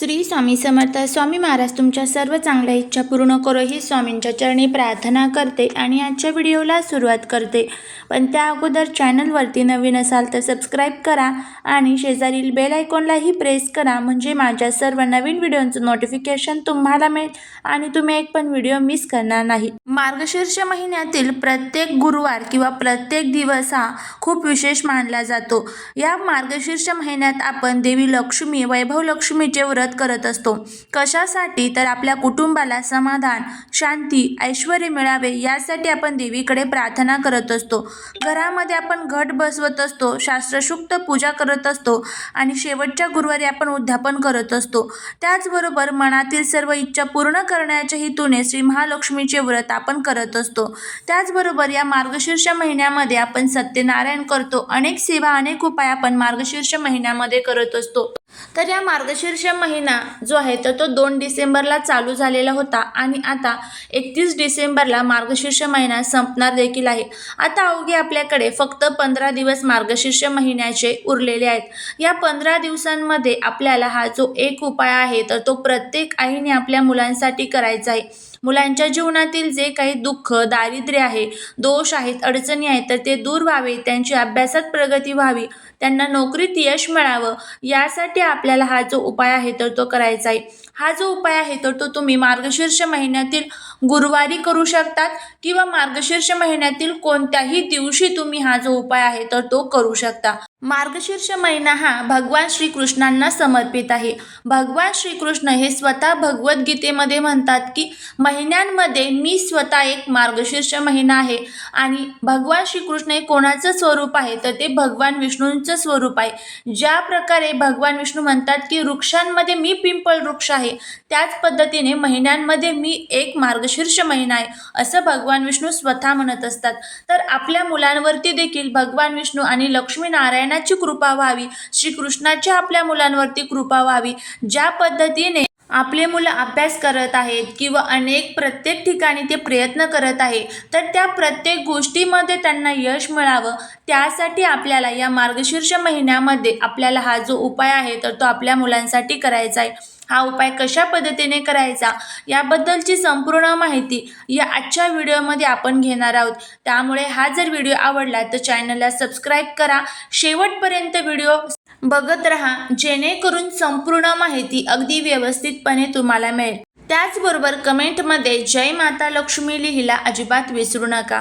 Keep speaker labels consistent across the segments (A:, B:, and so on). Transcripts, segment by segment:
A: श्री स्वामी समर्थ स्वामी महाराज तुमच्या सर्व चांगल्या इच्छा पूर्ण करो ही स्वामींच्या चरणी प्रार्थना करते आणि आजच्या व्हिडिओला सुरुवात करते. पण त्या अगोदर चॅनलवरती नवीन असाल तर सबस्क्राईब करा आणि शेजारील बेल आयकॉनलाही प्रेस करा म्हणजे माझ्या सर्व नवीन व्हिडिओंचं नोटिफिकेशन तुम्हाला मिळेल आणि तुम्ही एक पण व्हिडिओ मिस करणार नाही मार्गशीर्ष महिन्यातील प्रत्येक गुरुवार किंवा प्रत्येक दिवस हा खूप विशेष मानला जातो. या मार्गशीर्ष महिन्यात आपण देवी लक्ष्मी वैभव लक्ष्मीचे व्रत करत असतो. कशासाठी? तर आपल्या कुटुंबाला समाधान शांती ऐश्वर मिळावे यासाठी आपण देवीकडे प्रार्थना करत असतो. घरामध्ये आपण घट बसवत असतो शास्त्रशुक्त पूजा करत असतो आणि शेवटच्या गुरुवारी आपण उद्यापन करत असतो. त्याचबरोबर मनातील सर्व इच्छा पूर्ण करण्याच्या हेतूने श्री महालक्ष्मीचे व्रत आपण करत असतो. त्याचबरोबर या मार्गशीर्ष महिन्यामध्ये आपण सत्यनारायण करतो. अनेक सेवा अनेक उपाय आपण मार्गशीर्ष महिन्यामध्ये करत असतो. तर या मार्गशीर्ष महिना जो आहे तर तो दोन डिसेंबरला चालू झालेला होता आणि आता एकतीस डिसेंबरला मार्गशीर्ष महिना संपणार देखील आहे. आता अवघे आपल्याकडे फक्त पंधरा दिवस मार्गशीर्ष महिन्याचे उरलेले आहेत. या पंधरा दिवसांमध्ये आपल्याला हा जो एक उपाय आहे तर तो प्रत्येक आईने आपल्या मुलांसाठी करायचा आहे. मुलांच्या जीवनातील जे काही दुःख दारिद्र्य आहे दोष आहेत अडचणी आहेत तर ते दूर व्हावे त्यांची अभ्यासात प्रगती व्हावी त्यांना नोकरीत यश मिळावं यासाठी आपल्याला हा जो उपाय आहे तर तो करायचा आहे. हा जो उपाय आहे तर तो तुम्ही मार्गशीर्ष महिन्यातील गुरुवारी करू शकतात किंवा मार्गशीर्ष महिन्यातील कोणत्याही दिवशी तुम्ही हा जो उपाय आहे तर तो करू शकता. मार्गशीर्ष महिना हा भगवान श्रीकृष्णांना समर्पित आहे. भगवान श्रीकृष्ण हे स्वतः भगवद्गीतेमध्ये म्हणतात की महिन्यांमध्ये मी स्वतः एक मार्गशीर्ष महिना आहे आणि भगवान श्रीकृष्ण हे कोणाचं स्वरूप आहे तर ते भगवान विष्णूंचं स्वरूप आहे. ज्या प्रकारे भगवान विष्णू म्हणतात की वृक्षांमध्ये मी पिंपळ वृक्ष आहे त्याच पद्धतीने महिन्यांमध्ये मी एक मार्गशीर्ष महिना आहे असं भगवान विष्णू स्वतः म्हणत असतात. तर आपल्या मुलांवरती देखील भगवान विष्णू आणि लक्ष्मी नारायणाची कृपा व्हावी श्रीकृष्णाची आपल्या मुलांवरती कृपा व्हावी ज्या पद्धतीने आपले मुलं अभ्यास करत आहेत किंवा अनेक प्रत्येक ठिकाणी ते प्रयत्न करत आहे तर त्या प्रत्येक गोष्टीमध्ये त्यांना यश मिळावं. त्यासाठी आपल्याला या मार्गशीर्ष महिन्यामध्ये आपल्याला हा जो उपाय आहे तर तो आपल्या मुलांसाठी करायचा आहे. हा उपाय कशा पद्धतीने करायचा याबद्दलची संपूर्ण माहिती या आजच्या व्हिडिओमध्ये आपण घेणार आहोत. त्यामुळे हा जर व्हिडिओ आवडला तर चॅनलला सबस्क्राईब करा. शेवटपर्यंत व्हिडिओ बघत राहा जेणेकरून संपूर्ण माहिती अगदी व्यवस्थितपणे तुम्हाला मिळेल. त्याचबरोबर कमेंटमध्ये जय माता लक्ष्मी लिहिला अजिबात विसरू नका.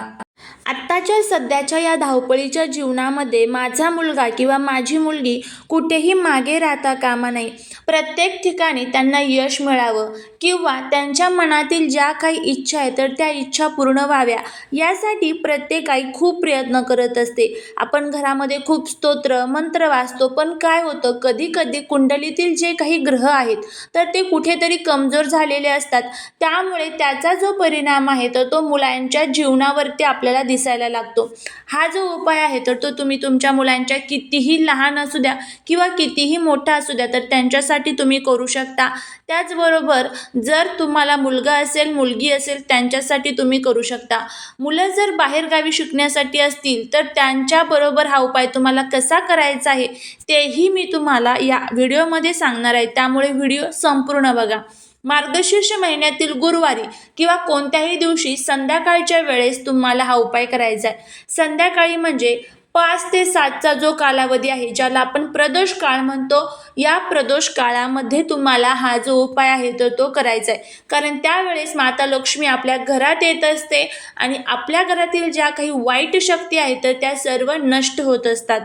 A: आत्ताच्या सध्याच्या या धावपळीच्या जीवनामध्ये माझा मुलगा किंवा माझी मुलगी कुठेही मागे राहता कामा नये. प्रत्येक ठिकाणी त्यांना यश मिळावं किंवा त्यांच्या मनातील ज्या काही इच्छा आहेत तर त्या इच्छा पूर्ण व्हाव्या. यासाठी प्रत्येक आई खूप प्रयत्न करत असते. आपण घरामध्ये खूप स्तोत्र मंत्र वाचतो पण काय होतं कधी कधी कुंडलीतील जे काही ग्रह आहेत तर ते कुठेतरी कमजोर झालेले असतात. त्यामुळे त्याचा जो परिणाम आहे तर तो मुलांच्या जीवनावरती आपल्याला दिसायला लागतो. हा जो उपाय आहे तर तो तुम्ही तुमच्या मुलांच्या कितीही लहान असू द्या किंवा कितीही मोठा असू द्या तर त्यांच्यासाठी तुम्ही करू शकता. त्याचबरोबर जर तुम्हाला मुलगा असेल मुलगी असेल त्यांच्यासाठी तुम्ही करू शकता. मुलं जर बाहेरगावी शिकण्यासाठी असतील तर त्यांच्याबरोबर हा उपाय तुम्हाला कसा करायचा आहे तेही मी तुम्हाला या व्हिडिओमध्ये सांगणार आहे. त्यामुळे व्हिडिओ संपूर्ण बघा. मार्गशीर्ष महिन्यातील गुरुवारी किंवा कोणत्याही दिवशी संध्याकाळच्या वेळेस तुम्हाला हा उपाय करायचा आहे. संध्याकाळी म्हणजे पाच ते सातचा जो कालावधी आहे ज्याला आपण प्रदोष काळ म्हणतो या प्रदोष काळामध्ये तुम्हाला हा जो उपाय आहे तर तो करायचा आहे. कारण त्यावेळेस माता लक्ष्मी आपल्या घरात येत असते आणि आपल्या घरातील ज्या काही वाईट शक्ती आहेत तर त्या सर्व नष्ट होत असतात.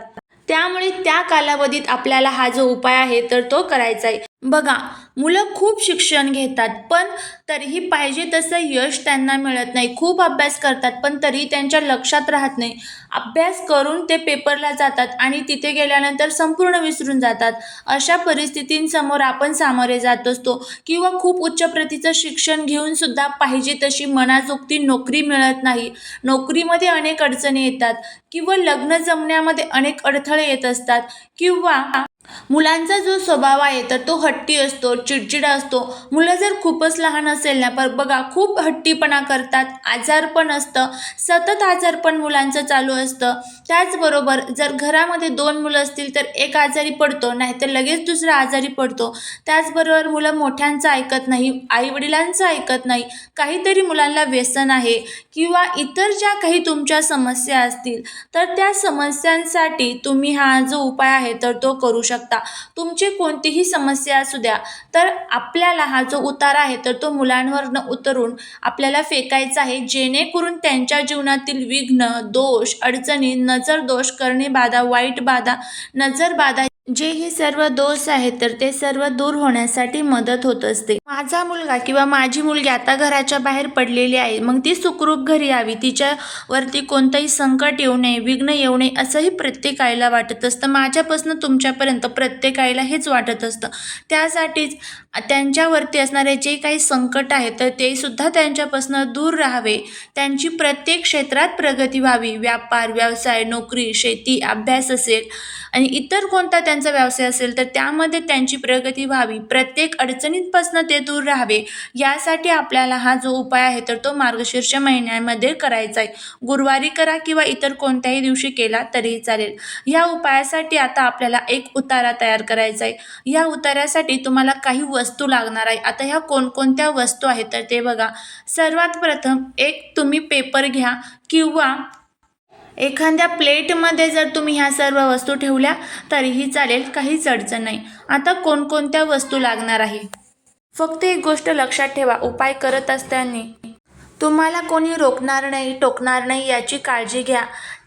A: त्यामुळे त्या कालावधीत आपल्याला हा जो उपाय आहे तर तो करायचा आहे. बघा मुलं खूप शिक्षण घेतात पण तरीही पाहिजे तसं यश त्यांना मिळत नाही. खूप अभ्यास करतात पण तरीही त्यांच्या लक्षात राहत नाही. अभ्यास करून ते पेपरला जातात आणि तिथे गेल्यानंतर संपूर्ण विसरून जातात. अशा परिस्थितींसमोर आपण सामोरे जात असतो किंवा खूप उच्च प्रतीचं शिक्षण घेऊन सुद्धा पाहिजे तशी मनाजोगती नोकरी मिळत नाही. नोकरीमध्ये अनेक अडचणी येतात किंवा लग्न जमण्यामध्ये अनेक अडथळे येत असतात किंवा मुलांचा जो स्वभाव आहे तर तो हट्टी असतो चिडचिडा असतो. मुलं जर खूपच लहान असेल ना पर बघा खूप हट्टीपणा करतात आजारपण असतं सतत आजारपण मुलांचं चालू असतं. त्याचबरोबर जर घरामध्ये दोन मुलं असतील तर एक आजारी पडतो नाहीतर लगेच दुसरा आजारी पडतो. त्याचबरोबर मुलं मोठ्यांचं ऐकत नाही आईवडिलांचं ऐकत नाही. काहीतरी मुलांना व्यसन आहे किंवा इतर ज्या काही तुमच्या समस्या असतील तर त्या समस्यांसाठी तुम्ही हा जो उपाय आहे तर तो करू शकता. तुमची कोणतीही समस्या असू द्या तर आपल्याला हा जो उतार आहे तर तो मुलांवरनं उतरून आपल्याला फेकायचा आहे. जेणेकरून त्यांच्या जीवनातील विघ्न दोष अडचणी नजर दोष करणे बाधा वाईट बाधा नजर बाधा जे हे सर्व दोष आहेत तर ते सर्व दूर होण्यासाठी मदत होत असते. माझा मुलगा किंवा माझी मुलगी आता घराच्या बाहेर पडलेली आहे मग ती सुखरूप घरी यावी तिच्यावरती कोणतंही संकट येऊ नये विघ्न येऊ नये असंही प्रत्येक आईला वाटत असतं. माझ्यापासून तुमच्यापर्यंत प्रत्येक आईला हेच वाटत असतं. त्यासाठीच त्यांच्यावरती असणारे जे काही संकट आहे तर ते सुद्धा त्यांच्यापासून दूर राहावे. त्यांची प्रत्येक क्षेत्रात प्रगती व्हावी. व्यापार व्यवसाय नोकरी शेती अभ्यास असेल आणि इतर कोणता त्यांचा व्यवसाय असेल तर त्यामध्ये त्यांची प्रगती व्हावी प्रत्येक अडचणींपासून ते दूर राहावे यासाठी आपल्याला हा जो उपाय आहे तर तो मार्गशीर्ष महिन्यामध्ये करायचा आहे. गुरुवारी करा किंवा इतर कोणत्याही दिवशी केला तरीही चालेल. या उपायासाठी आता आपल्याला एक उतारा तयार करायचा आहे. या उतार्यासाठी तुम्हाला काही वस्तू लागणार आहे. आता ह्या कोणकोणत्या वस्तू आहेत तर ते बघा. सर्वात प्रथम एक तुम्ही पेपर घ्या किंवा एखाद्या प्लेटमध्ये जर तुम्ही ह्या सर्व वस्तू ठेवल्या तरीही चालेल काहीच अडचण नाही. आता कोणकोणत्या वस्तू लागणार आहे? फक्त एक गोष्ट लक्षात ठेवा उपाय करत असताना. तुम्हाला कोणी रोखणार नाही टोकणार नाही याची काळजी घ्या.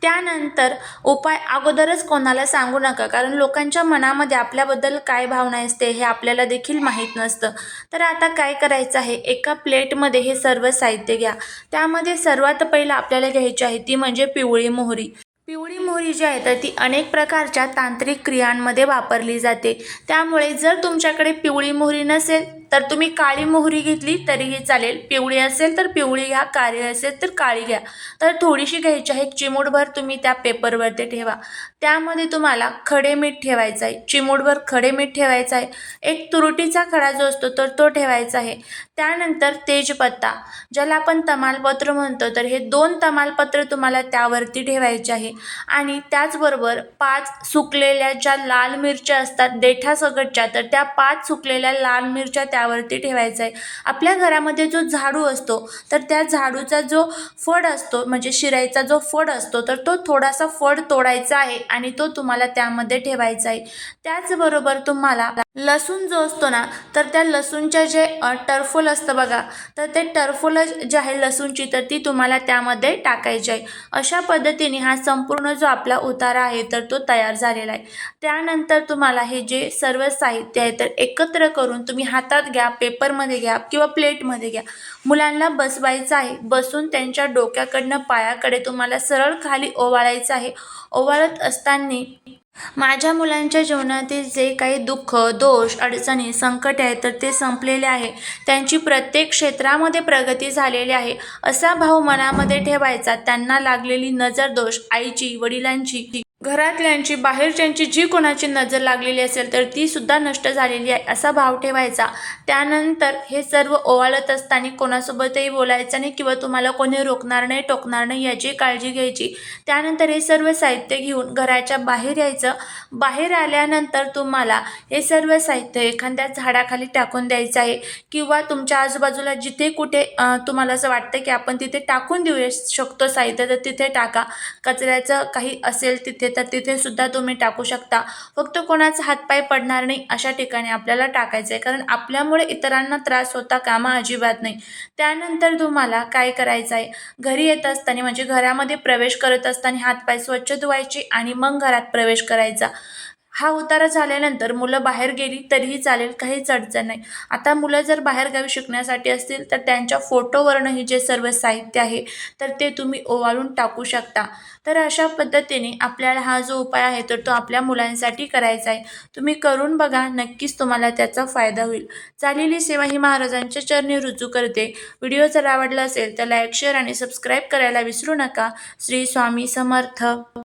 A: त्यानंतर उपाय अगोदरच कोणाला सांगू नका. कारण लोकांच्या मनामध्ये आपल्याबद्दल काय भावना असते हे आपल्याला देखील माहीत नसतं. तर आता काय करायचं आहे? एका प्लेटमध्ये हे सर्व साहित्य घ्या. त्यामध्ये सर्वात पहिलं आपल्याला घ्यायची आहे ती म्हणजे पिवळी मोहरी. पिवळी मोहरी जी आहे तर ती अनेक प्रकारच्या तांत्रिक क्रियांमध्ये वापरली जाते. त्यामुळे जर तुमच्याकडे पिवळी मोहरी नसेल तर तुम्ही काळी मोहरी घेतली तरीही चालेल. पिवळी असेल तर पिवळी घ्या काळी असेल तर काळी घ्या. तर थोडीशी घ्यायची आहे चिमूटभर तुम्ही त्या पेपरवरती ठेवा. त्यामध्ये तुम्हाला खडे मीठ ठेवायचं आहे. चिमूटभर खडे मीठ ठेवायचं आहे. एक तुरटीचा खडा जो असतो तर तो ठेवायचा आहे. त्यानंतर तेजपत्ता ज्याला आपण तमालपत्र म्हणतो तर हे दोन तमालपत्र तुम्हाला त्यावरती ठेवायचे आहे. आणि त्याचबरोबर पाच सुकलेल्या ज्या लाल मिरच्या असतात देठासकटच्या तर त्या पाच सुकलेल्या लाल मिरच्या त्यावरती ठेवायचा आहे आपल्या घरामध्ये जो झाडू असतो तर त्या झाडूचा जो फड असतो म्हणजे शिरायचा जो फड असतो तर तो थोडासा फड तोडायचा आहे आणि तो तुम्हाला त्यामध्ये ठेवायचा आहे. त्याचबरोबर तुम्हाला लसूण जो असतो ना तर त्या लसूणच्या जे अ, टरफल असतं बघा तर ते टरफल जे आहे लसूणची तर ती तुम्हाला त्यामध्ये टाकायची आहे. अशा पद्धतीने हा संपूर्ण जो आपला उतारा आहे तर तो तयार झालेला आहे. त्यानंतर तुम्हाला हे जे सर्व साहित्य आहे तर एकत्र करून तुम्ही हातात घ्या पेपरमध्ये घ्या किंवा प्लेटमध्ये घ्या. मुलांना बसवायचं आहे बसून त्यांच्या डोक्याकडनं पायाकडे तुम्हाला सरळ खाली ओवाळायचं आहे. ओवाळत असताना माझ्या मुलांच्या जीवनातील जे काही दुःख दोष अडचणी संकट आहे तर ते संपलेले आहे. त्यांची प्रत्येक क्षेत्रामध्ये प्रगती झालेली आहे. असा भाव मनामध्ये ठेवायचा त्यांना लागलेली नजर दोष आईची वडिलांची घरातल्यांची बाहेरच्यांची जी कोणाची नजर लागलेली असेल तर ती सुद्धा नष्ट झालेली आहे असा भाव ठेवायचा. त्यानंतर हे सर्व ओवाळत असताना कोणासोबतही बोलायचं नाही किंवा तुम्हाला कोणी रोखणार नाही टोकणार नाही याची काळजी घ्यायची. त्यानंतर हे सर्व साहित्य घेऊन घराच्या बाहेर यायचं. बाहेर आल्यानंतर तुम्हाला हे सर्व साहित्य एखाद्या झाडाखाली टाकून द्यायचं आहे किंवा तुमच्या आजूबाजूला जिथे कुठे तुम्हाला असं वाटतं की आपण तिथे टाकून देऊ शकतो साहित्य तर तिथे टाका. कचऱ्याचं काही असेल तिथे तर तिथे सुद्धा तुम्ही टाकू शकता. फक्त कोणाचा हातपाय पडणार नाही अशा ठिकाणी आपल्याला टाकायचं आहे कारण आपल्यामुळे इतरांना त्रास होता कामा अजिबात नाही. त्यानंतर तुम्हाला काय करायचं आहे घरी येत असताना म्हणजे घरामध्ये प्रवेश करत असताना हातपाय स्वच्छ धुवायचे आणि मग घरात प्रवेश करायचा. हा उतारा झाल्यानंतर मुलं बाहेर गेली तरीही चालेल काहीच अडचण नाही. आता मुलं जर बाहेरगावी शिकण्यासाठी असतील तर त्यांच्या फोटोवरनंही जे सर्व साहित्य आहे तर ते तुम्ही ओवाळून टाकू शकता. तर अशा पद्धतीने आपल्याला हा जो उपाय आहे तर तो आपल्या मुलांसाठी करायचा आहे. तुम्ही करून बघा नक्कीच तुम्हाला त्याचा फायदा होईल. चालेली सेवा ही महाराजांच्या चरणी रुजू करते. व्हिडिओ जर आवडला असेल तर लाईक शेअर आणि सबस्क्राईब करायला विसरू नका. श्री स्वामी समर्थ.